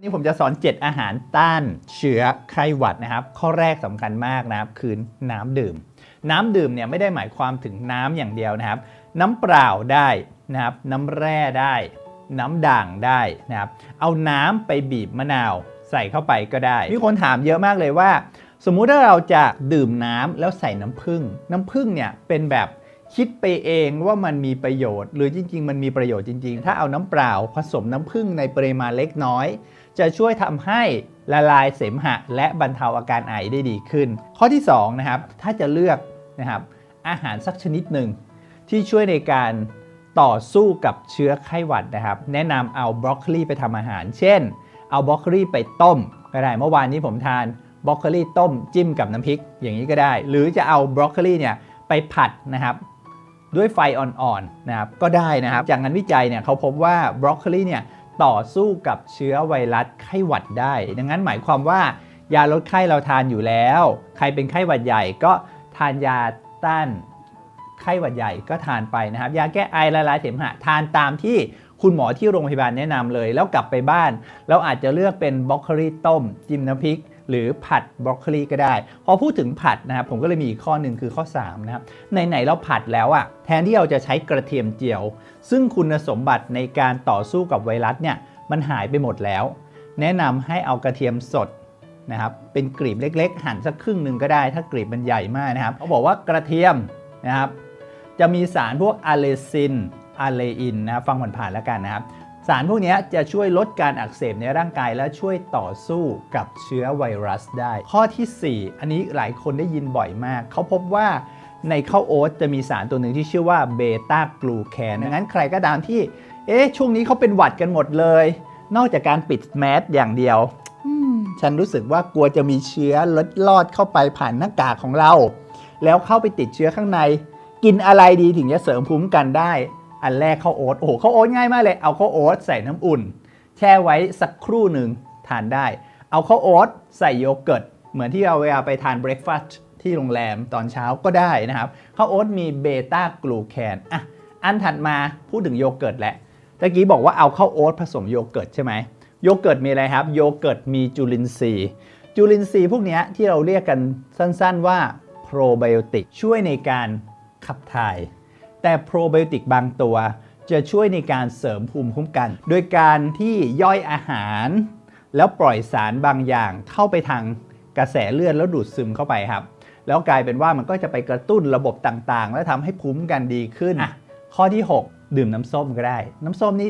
วันนี้ผมจะสอน 7 อาหารต้านเชื้อไข้หวัดนะครับ ข้อแรกสำคัญมากนะครับคือน้ำดื่ม น้ำดื่มเนี่ยไม่ได้หมายความถึงน้ำอย่างเดียวนะครับ น้ำเปล่าได้นะครับ น้ำแร่ได้ น้ำด่างได้นะครับ เอาน้ำไปบีบมะนาวใส่เข้าไปก็ได้ มีคนถามเยอะมากเลยว่า สมมุติถ้าเราจะดื่มน้ำแล้วใส่น้ำผึ้งน้ำผึ้งเนี่ยเป็นแบบ คิดไปเองว่ามันมีประโยชน์ หรือจริง ๆ มันมีประโยชน์จริง ๆ ถ้าเอาน้ำเปล่าผสมน้ำผึ้งในปริมาณเล็กน้อย จะช่วยทำให้ละลายเสมหะ และบรรเทาอาการไอได้ดีขึ้น ข้อที่2นะครับถ้าจะเลือกนะครับอาหารสักชนิดหนึ่งที่ช่วยในการต่อสู้กับเชื้อไข้หวัดนะครับ แนะนำเอาบรอกโคลีไปทำอาหาร เช่น เอาบรอกโคลีไปต้มก็ได้เมื่อวานนี้ผมทานบรอกโคลีต้มจิ้มกับน้ำพริกอย่างนี้ก็ได้ หรือจะเอาบรอกโคลีเนี่ยไปผัดนะครับ ด้วยไฟอ่อนๆนะครับก็ได้นะครับ จากงานวิจัยเนี่ยเขาพบว่าบรอกโคลีเนี่ยต่อสู้กับเชื้อไวรัสไข้หวัดได้ ดังนั้นหมายความว่ายาลดไข้เราทานอยู่แล้ว ใครเป็นไข้หวัดใหญ่ก็ทานยาต้านไข้หวัดใหญ่ก็ทานไปนะครับ ยาแก้ไอละลายเสมหะทานตามที่คุณหมอที่โรงพยาบาลแนะนำเลย แล้วกลับไปบ้านเราอาจจะเลือกเป็นบรอกโคลีต้มจิ้มน้ำพริก หรือผัดบรอกโคลีก็ได้ พอพูดถึงผัดนะครับผมก็เลยมีอีกข้อหนึ่งคือข้อ3นะครับไหนๆเราผัดแล้วอะแทนที่เราจะใช้กระเทียมเจียว ซึ่งคุณสมบัติในการต่อสู้กับไวรัสเนี่ยมันหายไปหมดแล้ว แนะนำให้เอากระเทียมสดนะครับเป็นกลีบเล็ก ๆ หั่นสักครึ่งหนึ่งก็ได้ ถ้ากลีบมันใหญ่มากนะครับเขาบอกว่ากระเทียมนะครับจะมีสารพวกอะเลซินอะเลอินนะฟังผ่านๆแล้วกันนะครับ สารพวกนี้จะช่วยลดการอักเสบในร่างกายและช่วยต่อสู้กับเชื้อไวรัสได้ ข้อทีสี่ 4 อันนี้หลายคนได้ยินบ่อยมาก เขาพบว่าในข้าวโอ๊ตจะมีสารตัวหนึ่งที่ชื่อว่าเบต้ากลูแคนดังนั้นใครก็ตามที่ เอ๊ะ ช่วงนี้เขาเป็นหวัดกันหมดเลย นอกจากการปิดแมสอย่างเดียว ฉันรู้สึกว่ากลัวจะมีเชื้อลดลอดเข้าไปผ่านหน้ากากของเรา แล้วเข้าไปติดเชื้อข้างใน กินอะไรดีถึงจะเสริมภูมิคุ้มกันได้ อันแรกข้าวโอ๊ตโอ้โหข้าวโอ๊ตง่ายมากเลย เอาข้าวโอ๊ตใส่น้ำอุ่น แช่ไว้สักครู่หนึ่งทานได้ เอาข้าวโอ๊ตใส่โยเกิร์ตเหมือนที่เราเวลาไปทานเบรคฟาสต์ที่โรงแรมตอนเช้าก็ได้นะครับข้าวโอ๊ตมีเบต้ากลูแคนอะอันถัดมาพูดถึงโยเกิร์ตแหละตะกี้บอกว่าเอาข้าวโอ๊ตผสมโยเกิร์ตใช่ไหมโยเกิร์ตมีอะไรครับ โยเกิร์ตมีจุลินทรีย์ จุลินทรีย์พวกนี้ที่เราเรียกกันสั้นๆว่าโปรไบโอติกช่วยในการขับถ่าย แต่โปรไบโอติกบางตัว จะช่วยในการเสริมภูมิคุ้มกัน โดยการที่ย่อยอาหาร แล้วปล่อยสารบางอย่างเข้าไปทางกระแสเลือดแล้วดูดซึมเข้าไปครับ แล้วกลายเป็นว่ามันก็จะไปกระตุ้นระบบต่างๆ และทำให้ภูมิคุ้มกันดีขึ้นอะข้อที่ 6 ดื่มน้ำส้มก็ได้ น้ำส้มนี่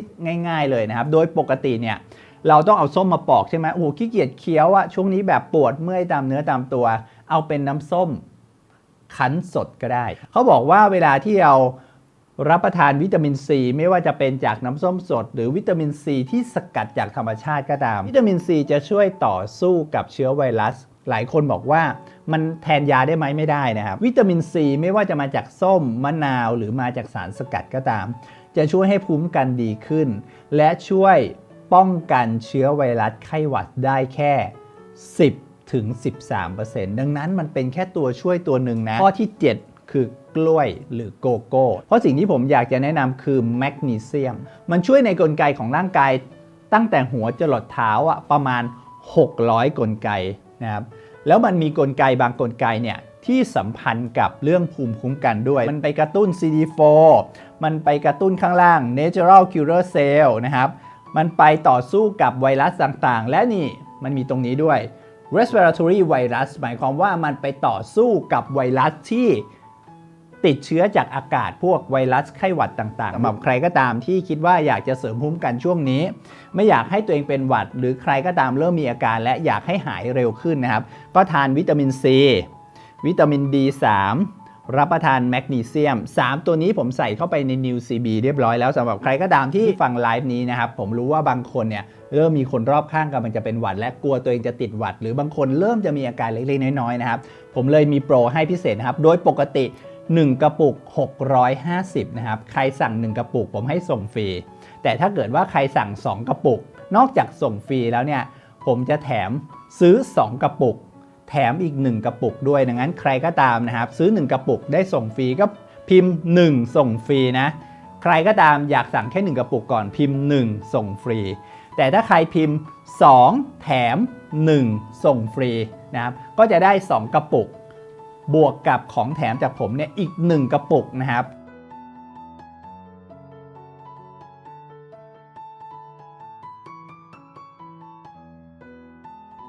ง่าย ๆ เลยนะครับ โดยปกติเนี่ยเราต้องเอาส้มมาปอกใช่ไหมโอ้โหขี้เกียจเคี้ยวอะช่วงนี้แบบปวดเมื่อยตามเนื้อตามตัว เอาเป็นน้ำส้ม คั้นสดก็ได้ เขาบอกว่าเวลาที่เรารับประทานวิตามินซีไม่ว่าจะเป็นจากน้ำส้มสด หรือวิตามินซีที่สกัดจากธรรมชาติก็ตาม วิตามินซีจะช่วยต่อสู้กับเชื้อไวรัส หลายคนบอกว่ามันแทนยาได้ไหมไม่ได้นะครับ วิตามินซีไม่ว่าจะมาจากส้มมะนาวหรือมาจากสารสกัดก็ตาม จะช่วยให้ภูมิคุ้มกันดีขึ้น และช่วยป้องกันเชื้อไวรัสไข้หวัดได้แค่ 10 ถึง 13%ดังนั้นมันเป็นแค่ตัวช่วยตัวหนึ่งนะ ข้อที่ 7 คือกล้วยหรือโกโก้ เพราะสิ่งที่ผมอยากจะแนะนำคือแมกนีเซียม มันช่วยในกลไกของร่างกายตั้งแต่หัวจรดเท้าอะประมาณ 600 กลไกนะครับ แล้วมันมีกลไกบางกลไกเนี่ยที่สัมพันธ์กับเรื่องภูมิคุ้มกันด้วย มันไปกระตุ้น CD4 มันไปกระตุ้นข้างล่าง Natural Killer Cell นะครับ มันไปต่อสู้กับไวรัสต่างๆ และนี่มันมีตรงนี้ด้วย respiratory virus หมายความว่ามันไปต่อสู้กับไวรัสที่ติดเชื้อจากอากาศพวกไวรัสไข้หวัดต่างๆสำหรับใครก็ตามที่คิดว่าอยากจะเสริมภูมิคุ้มกันช่วงนี้ ไม่อยากให้ตัวเองเป็นหวัด หรือใครก็ตามเริ่มมีอาการ และอยากให้หายเร็วขึ้นนะครับ ก็ทานวิตามินซีวิตามิน D3 รับประทานแมกนีเซียม 3 ตัวนี้ผมใส่เข้าไปใน New CB เรียบร้อยแล้วสำหรับใครก็ตามที่ฟังไลฟ์นี้นะครับผมรู้ว่าบางคนเนี่ยเริ่มมีคนรอบข้างกำลังจะเป็นหวัด และกลัวตัวเองจะติดหวัด หรือบางคนเริ่มจะมีอาการเล็กๆน้อยๆนะครับผมเลยมีโปรให้พิเศษนะครับโดยปกติ 1 กระปุก 650นะครับใครสั่ง 1 กระปุกผมให้ส่งฟรี แต่ถ้าเกิดว่าใครสั่ง 2 กระปุก นอกจากส่งฟรีแล้วเนี่ยผมจะแถมซื้อ 2 กระปุก แถมอีก 1 กระปุกด้วยดังนั้นใครก็ตามนะครับ ซื้อ 1 กระปุกได้ส่งฟรีก็พิมพ์ 1 ส่งฟรีนะ ใครก็ตามอยากสั่งแค่ 1 กระปุกก่อนพิมพ์ 1 ส่งฟรี แต่ถ้าใครพิมพ์ 2 แถม 1 ส่งฟรีนะครับก็จะได้ 2 กระปุก บวกกับของแถมจากผมเนี่ยอีก 1 กระปุกนะครับ